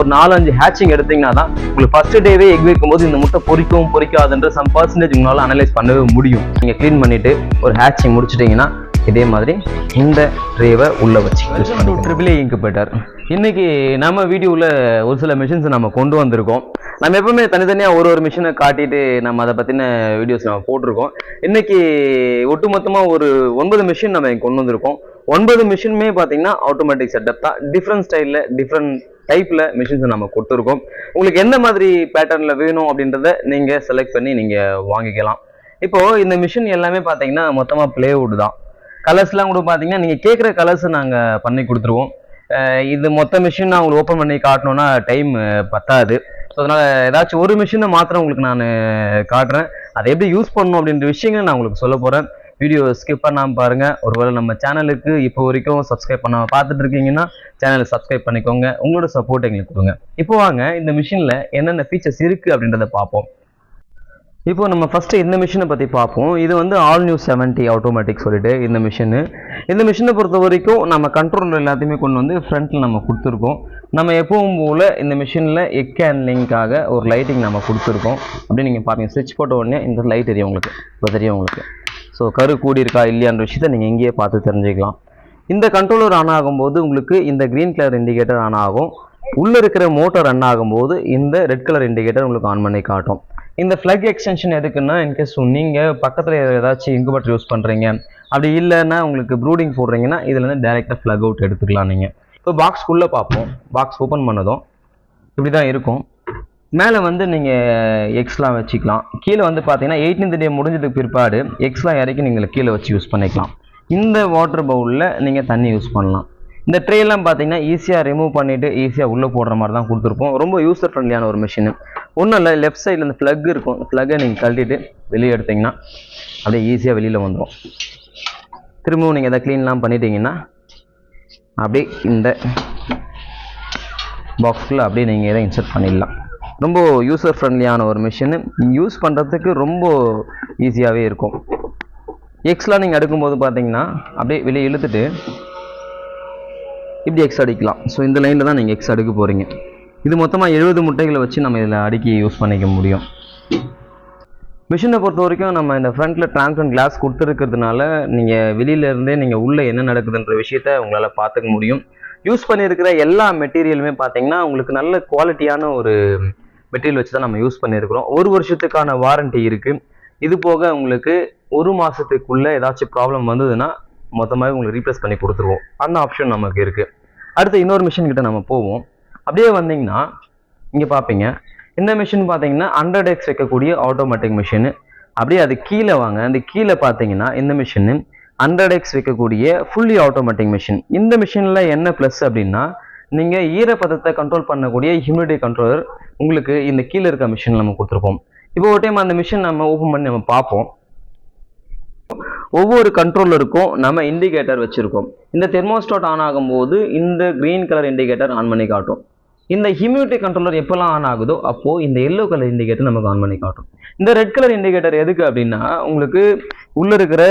ஒரு நாலஞ்சு ஹேச்சிங் எடுத்தீங்கன்னா தான் உங்களுக்கு ஃபர்ஸ்ட் டேவே எக் வைக்கும்போது இந்த முட்டை பொரிக்கவும் பொரிக்காதுன்ற சம் பர்சன்டேஜ் உங்களால் அனலைஸ் பண்ணவே முடியும். நீங்கள் க்ளீன் பண்ணிட்டு ஒரு ஹேச்சிங் முடிச்சிட்டிங்கன்னா இதே மாதிரி இந்த ட்ரேவை உள்ள வச்சு ட்ரிபிள் இன்குபேட்டர் இன்னைக்கு நம்ம வீடியோவில் ஒரு சில மிஷின்ஸ் நம்ம கொண்டு வந்திருக்கோம். நம்ம எப்பவுமே தனித்தனியாக ஒரு ஒரு மிஷினை காட்டிட்டு நம்ம அதை பற்றின வீடியோஸ் நம்ம போட்டிருக்கோம். இன்னைக்கு ஒட்டுமொத்தமாக ஒரு ஒன்பது மிஷின் நம்ம கொண்டு வந்திருக்கோம். ஒன்பது மிஷினுமே பார்த்தீங்கன்னா ஆட்டோமேட்டிக் செட்டப் தான். டிஃப்ரெண்ட் ஸ்டைலில் டிஃப்ரெண்ட் டைப்பில் மிஷின்ஸை நம்ம கொடுத்துருக்கோம். உங்களுக்கு எந்த மாதிரி பேட்டர்னில் வேணும் அப்படின்றத நீங்கள் செலக்ட் பண்ணி நீங்கள் வாங்கிக்கலாம். இப்போது இந்த மிஷின் எல்லாமே பார்த்தீங்கன்னா மொத்தமாக பிளேவுட் தான். கலர்ஸ்லாம் கூட பார்த்தீங்கன்னா நீங்கள் கேட்குற கலர்ஸ் நாங்கள் பண்ணி கொடுத்துருவோம். இது மொத்த மிஷின் நான் உங்களுக்கு ஓப்பன் பண்ணி காட்டணும்னா டைம் பத்தாது. ஸோ அதனால் ஏதாச்சும் ஒரு மிஷினை மாத்திரம் உங்களுக்கு நான் காட்டுறேன். அதை எப்படி யூஸ் பண்ணணும் அப்படின்ற விஷயங்கள் நான் உங்களுக்கு சொல்ல போகிறேன் வீடியோ ஸ்கிப் பண்ணாமல் பாருங்கள் ஒருவேளை நம்ம சேனலுக்கு இப்போ வரைக்கும் சப்ஸ்கிரைப் பண்ணாமல் பார்த்துட்டு இருக்கீங்கன்னா சேனலை சப்ஸ்கிரைப் பண்ணிக்கோங்க. உங்களோட சப்போர்ட் எங்களுக்கு கொடுங்க. இப்போ வாங்க இந்த மிஷினில் என்னென்ன ஃபீச்சர்ஸ் இருக்குது அப்படின்றத பார்ப்போம். இப்போ நம்ம ஃபஸ்ட்டு இந்த மிஷினை பற்றி பார்ப்போம். இது வந்து ஆல் நியூ செவன்ட்டி ஆட்டோமேட்டிக் சொல்லிட்டு இந்த மிஷினு இந்த மிஷினை பொறுத்த வரைக்கும் நம்ம கண்ட்ரோல் எல்லாத்தையுமே கொண்டு வந்து ஃப்ரண்ட்டில் நம்ம கொடுத்துருக்கோம். நம்ம எப்பவும் போல் இந்த மிஷினில் எக் ஹேண்ட்லிங்காக ஒரு லைட்டிங் நம்ம கொடுத்துருக்கோம். அப்படின்னு நீங்கள் பாருங்கள் ஸ்விட்ச் போட்ட உடனே இந்த லைட் தெரியும் உங்களுக்கு. இப்போ தெரியும் உங்களுக்கு. ஸோ கரு கூடி இருக்கா இல்லையான்ற விஷயத்தை நீங்கள் இங்கேயே பார்த்து தெரிஞ்சுக்கலாம். இந்த கண்ட்ரோலர் ஆன் ஆகும்போது உங்களுக்கு இந்த க்ரீன் கலர் இண்டிகேட்டர் ஆன் ஆகும். உள்ளே இருக்கிற மோட்டர் ரன் ஆகும்போது இந்த ரெட் கலர் இண்டிகேட்டர் உங்களுக்கு ஆன் பண்ணி காட்டும். இந்த ஃப்ளக் எக்ஸ்டென்ஷன் எதுக்குன்னா இன்கேஸ் நீங்கள் பக்கத்தில் ஏதாச்சும் இன்குபேட்டர் யூஸ் பண்ணுறீங்க அப்படி இல்லைன்னா உங்களுக்கு ப்ரூடிங் போடுறீங்கன்னா இதுலேருந்து டேரெக்டாக ஃப்ளக் அவுட் எடுத்துக்கலாம் நீங்கள் இப்போ பாக்ஸ்க்குள்ளே பார்ப்போம். பாக்ஸ் ஓப்பன் பண்ணதும் இப்படி தான் இருக்கும். மேலே வந்து நீங்கள் எக்ஸ்லாம் வச்சுக்கலாம். கீழே வந்து பார்த்தீங்கன்னா எயிட்டீன்த் டே முடிஞ்சதுக்கு பிற்பாடு எக்ஸ்லாம் இறக்கி நீங்கள் கீழே வச்சு யூஸ் பண்ணிக்கலாம். இந்த வாட்டர் பவுலில் நீங்கள் தண்ணி யூஸ் பண்ணலாம். இந்த ட்ரேலாம் பார்த்தீங்கன்னா ஈஸியாக ரிமூவ் பண்ணிவிட்டு ஈஸியாக உள்ளே போடுற மாதிரி தான் கொடுத்துருப்போம். ரொம்ப யூஸர் ஃப்ரெண்ட்லியான ஒரு மிஷின் ஒன்றும் இல்லை லெஃப்ட் சைடில் இந்த ப்ளக் இருக்கும். ப்ளக்கை நீங்கள் கழட்டிட்டு வெளியே எடுத்தீங்கன்னா அப்படியே ஈஸியாக வெளியில் வந்துடும் திரும்பவும் நீங்கள் எதாவது க்ளீன்லாம் பண்ணிட்டீங்கன்னா அப்படியே இந்த பாக்ஸில் அப்படியே நீங்கள் எதை இன்சர்ட் பண்ணிடலாம். ரொம்ப யூசர் ஃப்ரெண்ட்லியான ஒரு மிஷின் யூஸ் பண்ணுறதுக்கு ரொம்ப ஈஸியாகவே இருக்கும். எக்ஸ்லாம் நீங்கள் அடுக்கும்போது பார்த்தீங்கன்னா அப்படியே வெளியே இழுத்துட்டு இப்படி எக்ஸ் அடிக்கலாம். ஸோ இந்த லைனில் தான் நீங்கள் எக்ஸ் அடுக்க போகிறீங்க இது மொத்தமாக எழுபது முட்டைகளை வச்சு நம்ம இதில் அடுக்கி யூஸ் பண்ணிக்க முடியும். மிஷினை பொறுத்த வரைக்கும் நம்ம இந்த ஃப்ரண்ட்டில் டிரான்ஸ்பரண்ட் கிளாஸ் கொடுத்துருக்கிறதுனால நீங்கள் வெளியிலேருந்தே நீங்கள் உள்ளே என்ன நடக்குதுன்ற விஷயத்த உங்களால் பார்த்துக்க முடியும். யூஸ் பண்ணியிருக்கிற எல்லா மெட்டீரியலுமே பார்த்தீங்கன்னா உங்களுக்கு நல்ல குவாலிட்டியான ஒரு மெட்டீரியல் வச்சு தான் நம்ம யூஸ் பண்ணியிருக்கிறோம். ஒரு வருஷத்துக்கான வாரண்டி இருக்குது இது போக உங்களுக்கு ஒரு மாதத்துக்குள்ளே ஏதாச்சும் ப்ராப்ளம் வந்ததுன்னா மொத்தமாகவே உங்களுக்கு ரீப்ளேஸ் பண்ணி கொடுத்துருவோம். அந்த ஆப்ஷன் நமக்கு இருக்குது அடுத்து இன்னொரு மிஷின் கிட்ட நம்ம போவோம். அப்படியே வந்தீங்கன்னா இங்கே பார்ப்பீங்க இந்த மிஷின் பார்த்தீங்கன்னா ஹண்ட்ரட் எக்ஸ் வைக்கக்கூடிய ஆட்டோமேட்டிக் மிஷின் அப்படியே அது கீழே வாங்க. அந்த கீழே பார்த்தீங்கன்னா இந்த மிஷின் ஹண்ட்ரட் எக்ஸ் வைக்கக்கூடிய ஃபுல்லி ஆட்டோமேட்டிக் மிஷின் இந்த மிஷினில் என்ன ப்ளஸ் அப்படின்னா நீங்கள் ஈரப்பதத்தை கண்ட்ரோல் பண்ணக்கூடிய ஹியூமிடிட்டி கண்ட்ரோலர் உங்களுக்கு இந்த கீழே இருக்க மிஷின் நம்ம கொடுத்துருப்போம். இப்போ ஒரு டைம் அந்த மிஷின் நம்ம ஓப்பன் பண்ணி நம்ம பார்ப்போம். ஒவ்வொரு கண்ட்ரோலருக்கும் நம்ம இண்டிகேட்டர் வச்சுருக்கோம். இந்த தெர்மோஸ்டாட் ஆன் ஆகும்போது இந்த க்ரீன் கலர் இண்டிகேட்டர் ஆன் பண்ணி காட்டும். இந்த ஹியூமிடிட்டி கண்ட்ரோலர் எப்போல்லாம் ஆன் ஆகுதோ அப்போது இந்த எல்லோ கலர் இண்டிகேட்டர் நமக்கு ஆன் பண்ணி காட்டும். இந்த ரெட் கலர் இண்டிகேட்டர் எதுக்கு அப்படின்னா உங்களுக்கு உள்ளே இருக்கிற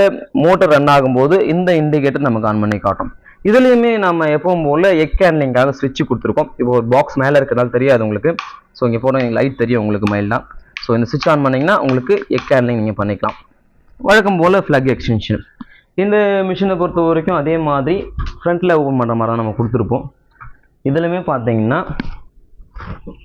மோட்டர் ரன் ஆகும்போது இந்த இண்டிகேட்டர் நமக்கு ஆன் பண்ணி காட்டும். இதுலேயுமே நம்ம எப்பவும் போல் எக் ஹேண்ட்லிங்காக ஸ்விட்ச் கொடுத்துருக்கோம். இப்போ ஒரு பாக்ஸ் மேலே இருக்கிறதால தெரியாது உங்களுக்கு. ஸோ இங்கே போனால் லைட் தெரியும் உங்களுக்கு மைல்டாக ஸோ இந்த ஸ்விட்ச் ஆன் பண்ணிங்கன்னா உங்களுக்கு எக் ஹேண்ட்லிங் நீங்கள் பண்ணிக்கலாம். வழக்கம் போல் ஃப்ளக் எக்ஸ்டென்ஷன் இந்த மிஷினை பொறுத்த வரைக்கும் அதே மாதிரி ஃப்ரண்ட்டில் ஓப்பன் பண்ணுற மாதிரி தான் நம்ம கொடுத்துருப்போம். இதுலையுமே பார்த்தீங்கன்னா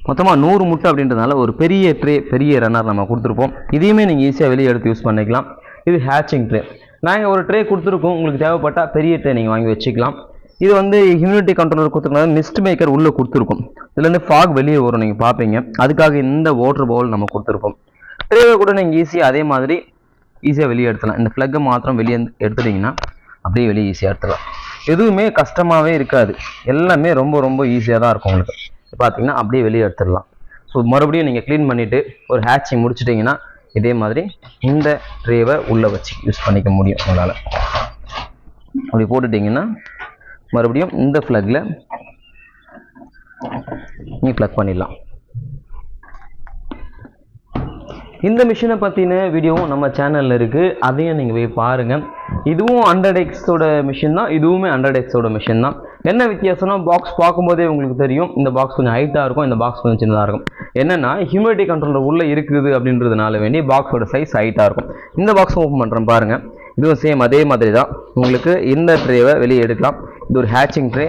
மொத்தமாக நூறு முட்டை அப்படின்றதுனால ஒரு பெரிய ட்ரே பெரிய ரன்னர் நம்ம கொடுத்துருப்போம். இதையுமே நீங்கள் ஈஸியாக வெளியே எடுத்து யூஸ் பண்ணிக்கலாம். இது ஹேச்சிங் ட்ரே நாங்கள் ஒரு ட்ரே கொடுத்துருக்கோம். உங்களுக்கு தேவைப்பட்டால் பெரிய ட்ரே நீங்கள் வாங்கி வச்சுக்கலாம். இது வந்து ஹியூமிடிட்டி கண்ட்ரோலர் கொடுத்துருக்கனால மிஸ்ட் மேக்கர் உள்ளே கொடுத்துருக்கும். இதுலேருந்து ஃபாக் வெளியே வரும் நீங்கள் பார்ப்பீங்க அதுக்காக இந்த வாட்டர் பவுல் நம்ம கொடுத்துருக்கோம். ட்ரேவை கூட நீங்கள் ஈஸியாக அதே மாதிரி ஈஸியாக வெளியே எடுத்துடலாம். இந்த ஃப்ளக்கை மாத்திரம் வெளியே எடுத்துட்டிங்கன்னா அப்படியே வெளியே ஈஸியாக எடுத்துடலாம். எதுவுமே கஷ்டமாகவே இருக்காது. எல்லாமே ரொம்ப ரொம்ப ஈஸியாக தான் இருக்கும் உங்களுக்கு. பார்த்தீங்கன்னா அப்படியே வெளியே எடுத்துடலாம். ஸோ மறுபடியும் நீங்கள் க்ளீன் பண்ணிவிட்டு ஒரு ஹேட்சிங் முடிச்சிட்டிங்கன்னா இதே மாதிரி இந்த ட்ரேவை உள்ளே வச்சு யூஸ் பண்ணிக்க முடியும் உங்களால். அப்படி போட்டுட்டிங்கன்னா மறுபடியும் இந்த ஃப்ளக்கில் நீ ப்ளக் பண்ணிடலாம். இந்த மிஷினை பற்றின வீடியோவும் நம்ம சேனலில் இருக்குது அதையும் நீங்கள் போய் பாருங்கள் இதுவும் ஹண்ட்ரட் எக்ஸோட மிஷின் தான் இதுவுமே ஹண்ட்ரட் எக்ஸோட மிஷின் தான். என்ன வித்தியாசம்னா பாக்ஸ் பார்க்கும்போதே உங்களுக்கு தெரியும் இந்த பாக்ஸ் கொஞ்சம் ஹைட்டாக இருக்கும் இந்த பாக்ஸ் கொஞ்சம் சின்னதாக இருக்கும். என்னென்னா ஹியூமிடிட்டி கண்ட்ரோலர் உள்ளே இருக்குது அப்படின்றதுனால வேண்டி பாக்ஸோட சைஸ் ஹைட்டாக இருக்கும். இந்த பாக்ஸ் ஓப்பன் பண்ணுறேன் பாருங்கள் இதுவும் சேம் அதே மாதிரி தான். உங்களுக்கு இந்த ட்ரேவை வெளியே எடுக்கலாம். இது ஒரு ஹேச்சிங் ட்ரே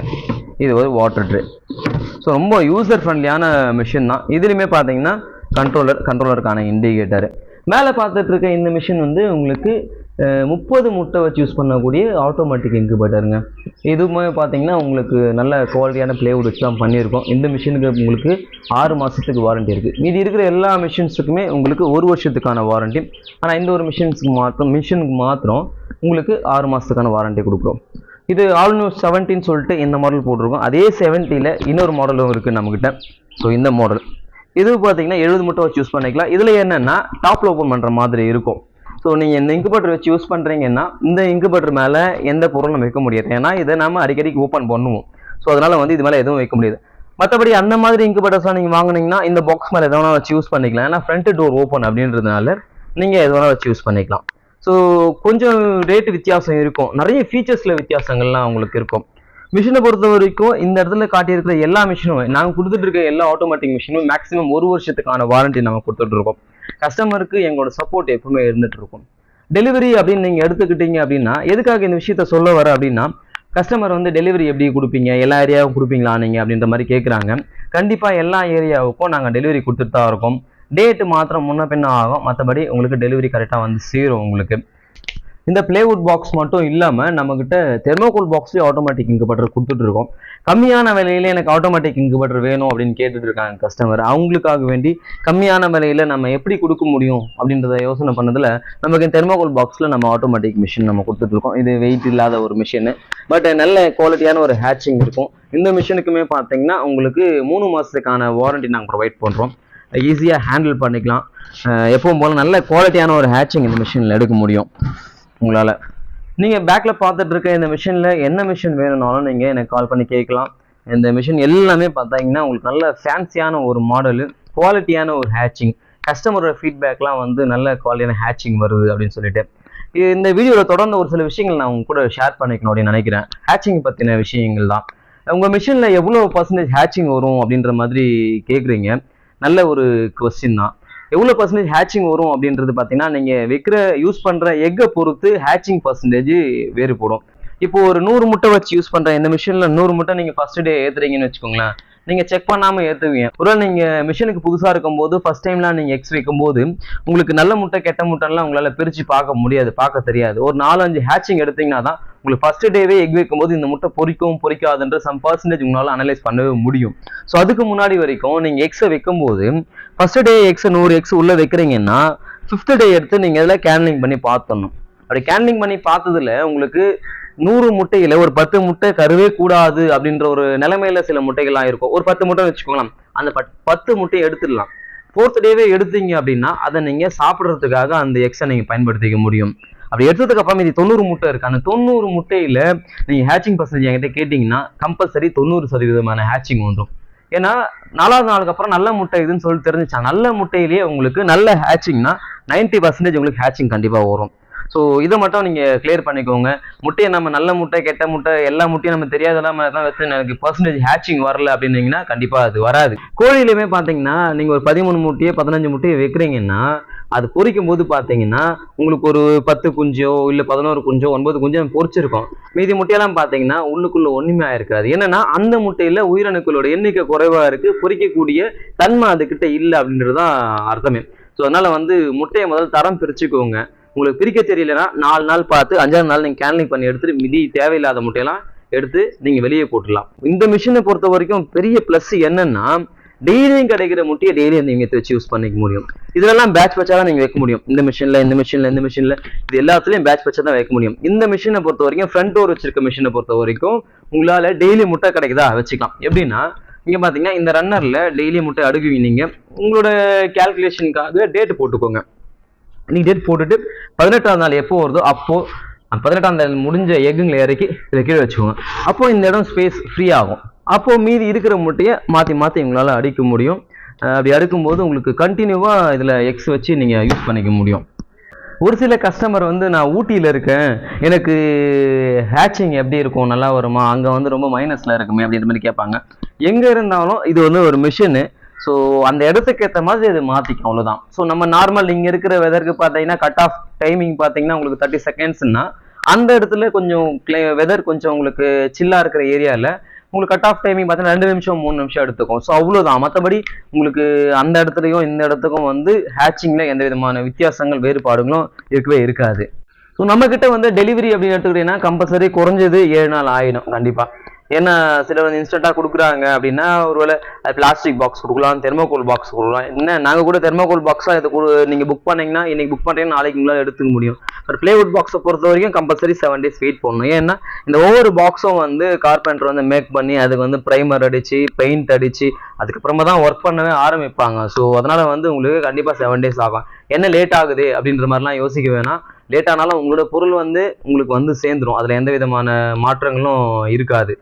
இது ஒரு வாட்டர் ட்ரே ஸோ ரொம்ப யூசர் ஃப்ரெண்ட்லியான மிஷின் தான். இதுலேயுமே பார்த்தீங்கன்னா கண்ட்ரோலர் கண்ட்ரோலருக்கான இண்டிகேட்டர் மேலே பார்த்துட்டு இருக்க இந்த மிஷின் வந்து உங்களுக்கு முப்பது முட்டை வச்சு யூஸ் பண்ணக்கூடிய ஆட்டோமேட்டிக் இன்குபேட்டருங்க இதுவுமே பார்த்தீங்கன்னா உங்களுக்கு நல்ல குவாலிட்டியான பிளேவுட் வச்சு தான் பண்ணியிருக்கோம். இந்த மிஷினுக்கு உங்களுக்கு ஆறு மாதத்துக்கு வாரண்டி இருக்குது மீதி இருக்கிற எல்லா மிஷின்ஸுக்குமே உங்களுக்கு ஒரு வருஷத்துக்கான வாரண்டி ஆனால் இந்த ஒரு மிஷின்ஸுக்கு மாத்திரம் மிஷினுக்கு மாத்திரம் உங்களுக்கு ஆறு மாதத்துக்கான வாரண்டி கொடுக்குறோம். இது ஆல்மோஸ்ட் செவன்ட்டின்னு சொல்லிட்டு இந்த மாடல் போட்டிருக்கோம். அதே செவன்ட்டியில் இன்னொரு மாடலும் இருக்குது நம்மக்கிட்ட ஸோ இந்த மாடல் இது பார்த்தீங்கன்னா எழுபது மட்டும் வச்சு யூஸ் பண்ணிக்கலாம். இதில் என்னென்னா டாப்பில் ஓப்பன் பண்ணுற மாதிரி இருக்கும். ஸோ நீங்கள் இந்த இங்குபட்டர் வச்சு யூஸ் பண்ணுறீங்கன்னா இந்த இங்குபட்டர் மேலே எந்த பொருளும் நம்ம வைக்க முடியாது. ஏன்னா இதை நம்ம அடிக்கடிக்கு ஓப்பன் பண்ணுவோம். ஸோ அதனால் வந்து இது மேலே எதுவும் வைக்க முடியாது. மற்றபடி அந்த மாதிரி இங்குபட்டர்ஸ்லாம் நீங்கள் வாங்குனீங்கன்னா இந்த பாக்ஸ் மேலே எதனா வச்சு யூஸ் பண்ணிக்கலாம். ஏன்னா ஃப்ரண்ட் டோர் ஓப்பன் அப்படின்றதுனால நீங்கள் எது வேணால் வச்சு யூஸ் பண்ணிக்கலாம். ஸோ கொஞ்சம் ரேட்டு வித்தியாசம் இருக்கும். நிறைய ஃபீச்சர்ஸில் வித்தியாசங்கள்லாம் உங்களுக்கு இருக்கும். மிஷினை பொறுத்த வரைக்கும் இந்த இடத்துல காட்டியிருக்கிற எல்லா மிஷினும் நாங்கள் கொடுத்துட்டு இருக்க எல்லா ஆட்டோமேட்டிக் மிஷினும் மேக்ஸிமம் ஒரு வருஷத்துக்கான வாரண்டி நம்ம கொடுத்துட்டு இருக்கோம். கஸ்டமருக்கு எங்களோட சப்போர்ட் எப்பவுமே இருந்துட்டு இருக்கும் டெலிவரி அப்படின்னு நீங்கள் எடுத்துக்கிட்டீங்க அப்படின்னா எதுக்காக இந்த விஷயத்த சொல்ல வர அப்படின்னா கஸ்டமர் வந்து டெலிவரி எப்படி கொடுப்பீங்க எல்லா ஏரியாவுக்கும் கொடுப்பீங்களா நீங்கள் அப்படின்ற மாதிரி கேட்குறாங்க கண்டிப்பாக எல்லா ஏரியாவுக்கும் நாங்கள் டெலிவரி கொடுத்துட்டு தான் இருக்கோம். டேட்டு மாத்திரம் முன்ன பின்ன ஆகும். மற்றபடி உங்களுக்கு டெலிவரி கரெக்டாக வந்து சேரும் உங்களுக்கு. இந்த பிளேவுட் பாக்ஸ் மட்டும் இல்லாமல் நம்மக்கிட்ட தெர்மோகோல் பாக்ஸ்லேயே ஆட்டோமேட்டிக் இன்குபேட்டர் கொடுத்துட்டு இருக்கோம் கம்மியான விலையில எனக்கு ஆட்டோமேட்டிக் இன்குபேட்டர் வேணும் அப்படின்னு கேட்டுட்டு இருக்காங்க கஸ்டமர் அவங்களுக்காக வேண்டி கம்மியான விலையில நம்ம எப்படி கொடுக்க முடியும் அப்படின்றத யோசனை பண்ணதில் நமக்கு தெர்மோகோல் பாக்ஸில் நம்ம ஆட்டோமேட்டிக் மிஷின் நம்ம கொடுத்துட்டு இருக்கோம் இது வெயிட் இல்லாத ஒரு மிஷின் பட் நல்ல குவாலிட்டியான ஒரு ஹேச்சிங் இருக்கும். இந்த மிஷினுக்குமே பார்த்தீங்கன்னா உங்களுக்கு மூணு மாதத்துக்கான வாரண்டி நாங்கள் ப்ரொவைட் பண்ணுறோம் ஈஸியாக ஹேண்டில் பண்ணிக்கலாம். எப்பவும் போல் நல்ல குவாலிட்டியான ஒரு ஹேச்சிங் இந்த மிஷினில் எடுக்க முடியும். உங்களால். நீங்கள் பேக்கில் பார்த்துட்டு இருக்க இந்த மிஷினில் என்ன மிஷின் வேணும்னாலும் நீங்கள் எனக்கு கால் பண்ணி கேட்கலாம். இந்த மிஷின் எல்லாமே பார்த்தீங்கன்னா உங்களுக்கு நல்ல ஃபேன்சியான ஒரு மாடலு குவாலிட்டியான ஒரு ஹேச்சிங் கஸ்டமரோட ஃபீட்பேக்லாம் வந்து நல்ல குவாலிட்டியான ஹேச்சிங் வருது அப்படின்னு சொல்லிட்டு. இந்த வீடியோவில் தொடர்ந்து ஒரு சில விஷயங்கள் நான் உங்க கூட ஷேர் பண்ணிக்கணும் அப்படின்னு நினைக்கிறேன். ஹேச்சிங் பற்றின விஷயங்கள் தான். உங்கள் மிஷினில் எவ்வளோ பர்சன்டேஜ் ஹேச்சிங் வரும் அப்படின்ற மாதிரி கேட்குறீங்க நல்ல ஒரு கொஸ்டின் தான். எவ்வளோ பர்சன்டேஜ் ஹேச்சிங் வரும் அப்படின்றது பார்த்தீங்கன்னா நீங்கள் விற்கிற யூஸ் பண்ணுற எக்கை பொறுத்து ஹேச்சிங் பர்சன்டேஜ் வேறுபடும். இப்போ ஒரு நூறு முட்டை வச்சு யூஸ் பண்ணுற இந்த மிஷினில் நூறு முட்டை நீங்கள் ஃபர்ஸ்ட் டே ஏற்றுறீங்கன்னு வச்சுக்கோங்களேன். நீங்கள் செக் பண்ணாமல் ஏற்றுவீங்க ஒருவேளை நீங்கள் மிஷினுக்கு புதுசாக இருக்கும்போது ஃபர்ஸ்ட் டைம்லாம் நீங்கள் எக்ஸ் வைக்கும்போது உங்களுக்கு நல்ல முட்டை கெட்ட முட்டைலாம் உங்களால் பிரித்து பார்க்க முடியாது பார்க்க தெரியாது. ஒரு நாலஞ்சு ஹேச்சிங் எடுத்தீங்கன்னா தான் உங்களுக்கு ஃபர்ஸ்ட் டேவே எக் வைக்கும்போது இந்த முட்டை பொறிக்கும் பொரிக்காதுன்ற சம் பர்சன்டேஜ் உங்களால் அனலைஸ் பண்ணவே முடியும். ஸோ அதுக்கு முன்னாடி வரைக்கும் நீங்கள் எக்ஸை வைக்கும்போது ஃபர்ஸ்ட் டே எக்ஸ் நூறு எக்ஸ் உள்ளே வைக்கிறீங்கன்னா ஃபிஃப்த் டே எடுத்து நீங்கள் இதில் கேன்லிங் பண்ணி பார்த்தணும் அப்படி கேன்லிங் பண்ணி பார்த்ததுல உங்களுக்கு நூறு முட்டையில ஒரு பத்து முட்டை கருவே கூடாது அப்படின்ற ஒரு நிலைமையில சில முட்டைகள்லாம் இருக்கும். ஒரு பத்து முட்டை வச்சுக்கோங்களேன். அந்த பத்து முட்டையை எடுத்துடலாம். ஃபோர்த் டேவே எடுத்தீங்க அப்படின்னா அதை நீங்க சாப்பிட்றதுக்காக அந்த எக்ஸை நீங்க பயன்படுத்திக்க முடியும். அப்படி எடுத்ததுக்கு அப்புறம் இது தொண்ணூறு முட்டை இருக்கு. அந்த தொண்ணூறு முட்டையில நீங்க ஹேச்சிங் பர்சன்டேஜ் என்கிட்ட கேட்டிங்கன்னா கம்பல்சரி தொண்ணூறு சதவீதமான ஹேச்சிங் வந்துடும் ஏன்னா நாலாவது நாளுக்கு அப்புறம் நல்ல முட்டை இதுன்னு சொல்லி தெரிஞ்சிச்சா? நல்ல முட்டையிலேயே உங்களுக்கு நல்ல ஹேச்சிங்னா 90% பர்சன்டேஜ் உங்களுக்கு ஹேச்சிங் கண்டிப்பாக வரும். ஸோ இதை மட்டும் நீங்கள் கிளியர் பண்ணிக்கோங்க. முட்டையை நம்ம நல்ல முட்டை கெட்ட முட்டை எல்லா முட்டையும் நம்ம தெரியாத தான் வச்சு எனக்கு பர்சன்டேஜ் ஹேச்சிங் வரல அப்படின்னீங்கன்னா கண்டிப்பாக அது வராது. கோழியிலுமே பார்த்தீங்கன்னா நீங்கள் ஒரு பதிமூணு முட்டையை பதினஞ்சு முட்டையை வைக்கிறீங்கன்னா அது பொரிக்கும் போது பார்த்தீங்கன்னா உங்களுக்கு ஒரு பத்து குஞ்சோ இல்லை பதினோரு குஞ்சோ ஒன்பது குஞ்சோ பொறிச்சிருக்கோம். மீதி முட்டையெல்லாம் பார்த்தீங்கன்னா உள்ளுக்குள்ளே ஒன்றுமே ஆயிருக்காது. என்னன்னா அந்த முட்டையில் உயிரணுக்களோட எண்ணிக்கை குறைவாக இருக்குது பொறிக்கக்கூடிய தன்மை அதுக்கிட்ட இல்லை அப்படின்றது தான் அர்த்தமே. ஸோ அதனால் வந்து முட்டையை முதல்ல தரம் பிரிச்சுக்கோங்க. உங்களுக்கு பிரிக்க தெரியலனா நாலு நாள் பார்த்து அஞ்சாவது நாள் நீங்கள் கேன்லிங் பண்ணி எடுத்துட்டு மிதி தேவையில்லாத முட்டையெல்லாம் எடுத்து நீங்கள் வெளியே போட்டுடலாம். இந்த மிஷினை பொறுத்த வரைக்கும் பெரிய ப்ளஸ் என்னன்னா டெய்லியும் கிடைக்கிற முட்டையை டெய்லியும் அந்த எடுத்து வச்சு யூஸ் பண்ணிக்க முடியும். இதெல்லாம் பேட்ச் பேட்சா தான் நீங்கள் வைக்க முடியும். இந்த மிஷினில் இந்த மிஷினில் இந்த மிஷினில் இது எல்லாத்துலேயும் பேட்ச் பேட்சா தான் வைக்க முடியும். இந்த மிஷினை பொறுத்த வரைக்கும் ஃப்ரண்ட் டோர் வச்சிருக்க மிஷினை பொறுத்த வரைக்கும் உங்களால் டெய்லி முட்டை கிடைக்குதா? வச்சுக்கலாம். எப்படின்னா நீங்கள் பார்த்தீங்கன்னா இந்த ரன்னரில் டெய்லி முட்டை அடுக்குவீங்க நீங்கள் உங்களோட கேல்குலேஷனுக்காக டேட்டு போட்டுக்கோங்க. நீங்க டேட் போட்டுட்டு பதினெட்டாம் நாள் எப்போ வருதோ அப்போ அந்த பதினெட்டாம் நாள் முடிஞ்ச எக்குங்களை இறக்கி இதை கீழே வச்சுக்கோங்க. அப்போ இந்த இடம் ஸ்பேஸ் ஃப்ரீ ஆகும். அப்போ மீதி இருக்கிற முட்டையை மாற்றி மாற்றி உங்களால் அடிக்க முடியும். அப்படி அடுக்கும்போது உங்களுக்கு கண்டினியூவாக இதில் எக்ஸ் வச்சு நீங்கள் யூஸ் பண்ணிக்க முடியும். ஒரு சில கஸ்டமர் வந்து நான் ஊட்டியில் இருக்கேன். எனக்கு ஹேச்சிங் எப்படி இருக்கும் நல்லா வருமா அங்கே வந்து ரொம்ப மைனஸில் இருக்குமே அப்படின்ற மாதிரி கேட்பாங்க. எங்கே இருந்தாலும் இது வந்து ஒரு மிஷினு ஸோ அந்த இடத்துக்கு ஏற்ற மாதிரி அது மாற்றிக்கும் அவ்வளோதான் ஸோ நம்ம நார்மல் இங்கே இருக்கிற வெதருக்கு பார்த்தீங்கன்னா கட் ஆஃப் டைமிங் பார்த்தீங்கன்னா உங்களுக்கு தேர்ட்டி செகண்ட்ஸ்னா அந்த இடத்துல கொஞ்சம் வெதர் கொஞ்சம் உங்களுக்கு சில்லாக இருக்கிற ஏரியாவில் உங்களுக்கு கட் ஆஃப் டைமிங் பார்த்தீங்கன்னா ரெண்டு நிமிஷம் மூணு நிமிஷம் எடுத்துக்கும். ஸோ அவ்வளோதான் மற்றபடி உங்களுக்கு அந்த இடத்துலையும் இந்த இடத்துக்கும் வந்து ஹேச்சிங்கில் எந்த விதமான வித்தியாசங்கள் வேறுபாடுகளும் இருக்கவே இருக்காது. ஸோ நம்மக்கிட்ட வந்து டெலிவரி அப்படின்னு எடுத்துக்கிட்டீங்கன்னா கம்பல்சரி குறைஞ்சது ஏழு நாள் ஆயிடும் கண்டிப்பாக ஏன்னா சிலர் வந்து இன்ஸ்டண்ட்டாக கொடுக்குறாங்க அப்படின்னா ஒருவேளை பிளாஸ்டிக் பாக்ஸ் கொடுக்கலாம் தெர்மோகோல் பாக்ஸ் கொடுக்கலாம். என்ன நாங்கள் கூட தெர்மோகோல் பாக்ஸாக இதை கொடு நீங்கள் புக் பண்ணிங்கன்னா இன்னைக்கு புக் பண்ணுறீங்கன்னா நாளைக்கு உங்களால் எடுத்துக்க முடியும். பட் பிளேவுட் பாக்ஸை பொறுத்த வரைக்கும் கம்பல்சரி செவன் டேஸ் வெயிட் பண்ணணும். ஏன்னா இந்த ஒவ்வொரு பாக்ஸும் வந்து கார்பெண்டர் வந்து மேக் பண்ணி அதுக்கு வந்து ப்ரைமர் அடித்து பெயிண்ட் அடித்து அதுக்கப்புறமா தான் ஒர்க் பண்ணவே ஆரம்பிப்பாங்க. ஸோ அதனால் வந்து உங்களுக்கு கண்டிப்பாக செவன் டேஸ் ஆகும். என்ன லேட் ஆகுது அப்படின்ற மாதிரிலாம் யோசிக்க வேணாம். லேட் ஆனாலும் உங்களோட பொருள் வந்து உங்களுக்கு வந்து சேர்ந்துடும் அதில் எந்த விதமான மாற்றங்களும் இருக்காது.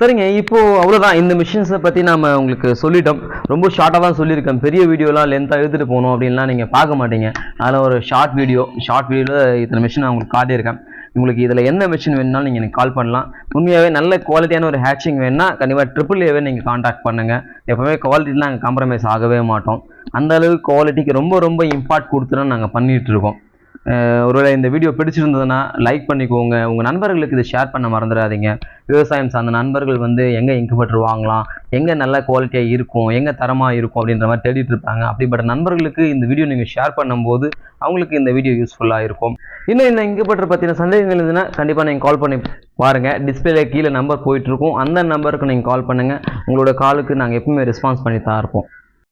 சரிங்க இப்போது அவ்வளோதான் இந்த மிஷின்ஸை பற்றி நாம் உங்களுக்கு சொல்லிட்டோம். ரொம்ப ஷார்ட்டாக தான் சொல்லியிருக்கேன். பெரிய வீடியோலாம் லென்த்தாக எடுத்துகிட்டு போகணும் அப்படின்லாம் நீங்கள் பார்க்க மாட்டீங்க. அதில் ஒரு ஷார்ட் வீடியோ ஷார்ட் வீடியோவில் இத்தனை மிஷின் நான் உங்களுக்கு காட்டியிருக்கேன். உங்களுக்கு இதில் எந்த மிஷின் வேணுனாலும் நீங்கள் எனக்கு கால் பண்ணலாம். உண்மையாகவே நல்ல குவாலிட்டியான ஒரு ஹேட்சிங் வேணும்னா கண்டிப்பாக ட்ரிபிள் ஏவே நீங்கள் காண்டாக்ட் பண்ணுங்கள் எப்போவுமே குவாலிட்டிலாம் நாங்கள் காம்ப்ரமைஸ் ஆகவே மாட்டோம். அந்த அளவுக்கு குவாலிட்டிக்கு ரொம்ப ரொம்ப இம்பார்ட் கொடுத்து தான் நாங்கள் பண்ணிகிட்டு இருக்கோம். ஒருவேளை இந்த வீடியோ பிடிச்சிருந்ததுன்னா லைக் பண்ணிக்கோங்க. உங்கள் நண்பர்களுக்கு இதை ஷேர் பண்ண மறந்துடாதீங்க. விவசாயம் சார்ந்த நண்பர்கள் வந்து எங்கே இன்குபேட்டர் வாங்கலாம் எங்கே நல்ல குவாலிட்டியாக இருக்கும் எங்கே தரமாக இருக்கும் அப்படின்ற மாதிரி தேடிட்டு இருப்பாங்க. அப்படிப்பட்ட நண்பர்களுக்கு இந்த வீடியோ நீங்கள் ஷேர் பண்ணும்போது அவங்களுக்கு இந்த வீடியோ யூஸ்ஃபுல்லாக இருக்கும். இன்னும் இந்த இன்குபேட்டர் பற்றின சந்தேகங்கள் இருந்ததுன்னா கண்டிப்பாக நீங்கள் கால் பண்ணி பாருங்கள் டிஸ்பிளே கீழே நம்பர் போயிட்டுருக்கும் அந்த நம்பருக்கு நீங்கள் கால் பண்ணுங்கள் உங்களோட காலுக்கு நாங்கள் எப்பவுமே ரெஸ்பான்ஸ் பண்ணி தான் இருப்போம்.